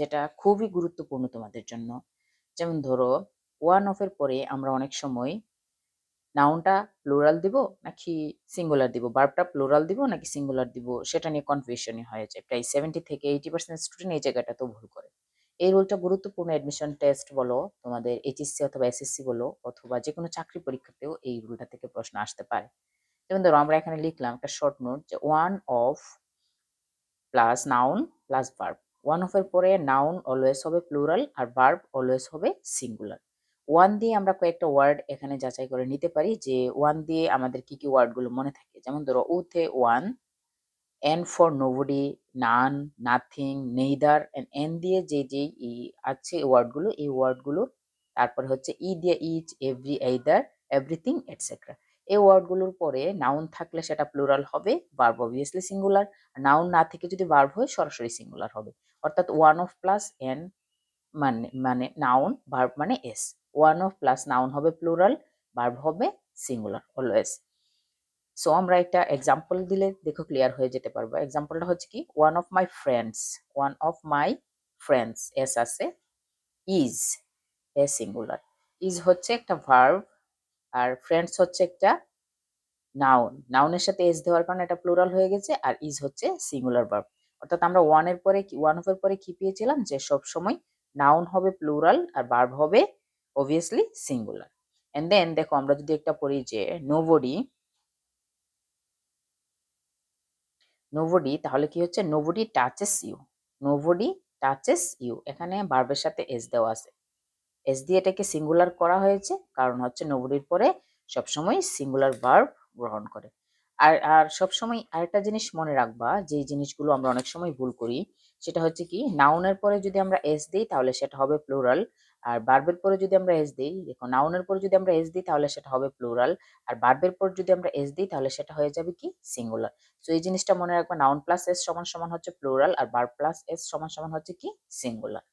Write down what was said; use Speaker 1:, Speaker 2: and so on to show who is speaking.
Speaker 1: যেটা খুবই গুরুত্বপূর্ণ তোমাদের জন্য। যেমন ধরো ওয়ান অফের পরে আমরা অনেক সময় নাউনটা প্লুরাল দিব নাকি সিঙ্গুলার দিব? বার্বটা প্লুরাল দিব নাকি সিঙ্গুলার দিব? সেটা নিয়ে কনফিউশনই হয়ে যায়। প্রায় সেভেন্টি থেকে এইটি পার্সেন্ট স্টুডেন্ট এই জায়গাটাতেও ভুল করে। এই রুলটা গুরুত্বপূর্ণ অ্যাডমিশন টেস্ট বলো, তোমাদের এইচএসসি অথবা এসএসসি বলো, অথবা যে কোনো চাকরি পরীক্ষাতেও এই রুলটা থেকে প্রশ্ন আসতে পারে। যেমন ধরো, আমরা এখানে লিখলাম একটা শর্ট নোট যে one of plus noun plus verb one অফের পরে নাউন অলওয়েজ হবে প্লুরাল আর ভার্ব অলওয়েজ হবে সিঙ্গুলার ওয়ান দিয়ে আমরা কয়েকটা ওয়ার্ড এখানে যাচাই করে নিতে পারি যে ওয়ান দিয়ে আমাদের কি কি ওয়ার্ডগুলো মনে থাকে। যেমন ধরো উথে one N for nobody none, nothing, neither and N দিয়ে যে যে ই আছে ওয়ার্ডগুলো এই ওয়ার্ডগুলো তারপরে হচ্ছে ই দিয়ে each every either everything etcetera এই ওয়ার্ডগুলোর পরে নাউন থাকলে সেটা প্লুরাল হবে ভার্ব অবভিয়াসলি সিঙ্গুলার নাউন না থেকে যদি ভার্ব হয় সরাসরি সিঙ্গুলার হবে। অর্থাৎ ওয়ান অফ প্লাস এন মানে মানে নাউন ভার্ব মানে S one of plus noun হবে প্লুরাল ভার্ব হবে সিঙ্গুলার অলওয়েজ সো আমরা একটা এক্সাম্পল দিলে দেখো ক্লিয়ার হয়ে যেতে পারব। এক্সাম্পলটা হচ্ছে কি one of my friends one of my friends S আছে ইজ এ সিঙ্গুলার ইজ হচ্ছে একটা ভার্ব আর ফ্রেন্ডস হচ্ছে একটা নাউন নাউনের সাথে এস দেওয়ার কারণে এটা প্লুরাল হয়ে গেছে আর ইজ হচ্ছে সিঙ্গুলার ভার্ব অর্থাৎ আমরা ওয়ানের পরে ওয়ান অফের পরে কি পেয়েছিলাম? যে সব সময় নাউন হবে প্লুরাল আর ভার্ব হবে অবভিয়াসলি সিঙ্গুলার এন্ড দেন দেখো আমরা যদি একটা পড়ি যে নোবডি নোবডি তাহলে কি হচ্ছে? Nobody touches you nobody touches you এখানে ভার্বের সাথে এস দেওয়া আছে। এস দিয়ে এটাকে সিঙ্গুলার করা হয়েছে। কারণ হচ্ছে নোবডির পরে সবসময় সিঙ্গুলার ভার্ব গ্রহণ করে। আর আর সবসময় আরেকটা জিনিস মনে রাখবা যে জিনিসগুলো আমরা অনেক সময় ভুল করি, সেটা হচ্ছে কি নাউনের পরে যদি আমরা এস দিই, তাহলে সেটা হবে প্লুরাল আর বার্বের পরে যদি আমরা এস দিই, দেখো নাউনের পরে যদি আমরা এস দিই, তাহলে সেটা হবে প্লুরাল আর বার্বের পর যদি আমরা এস দিই, তাহলে সেটা হয়ে যাবে কি সিঙ্গুলার তো এই জিনিসটা মনে রাখবা নাউন প্লাস এস সমান সমান হচ্ছে প্লুরাল আর বার প্লাস এস সমান সমান হচ্ছে কি সিঙ্গুলার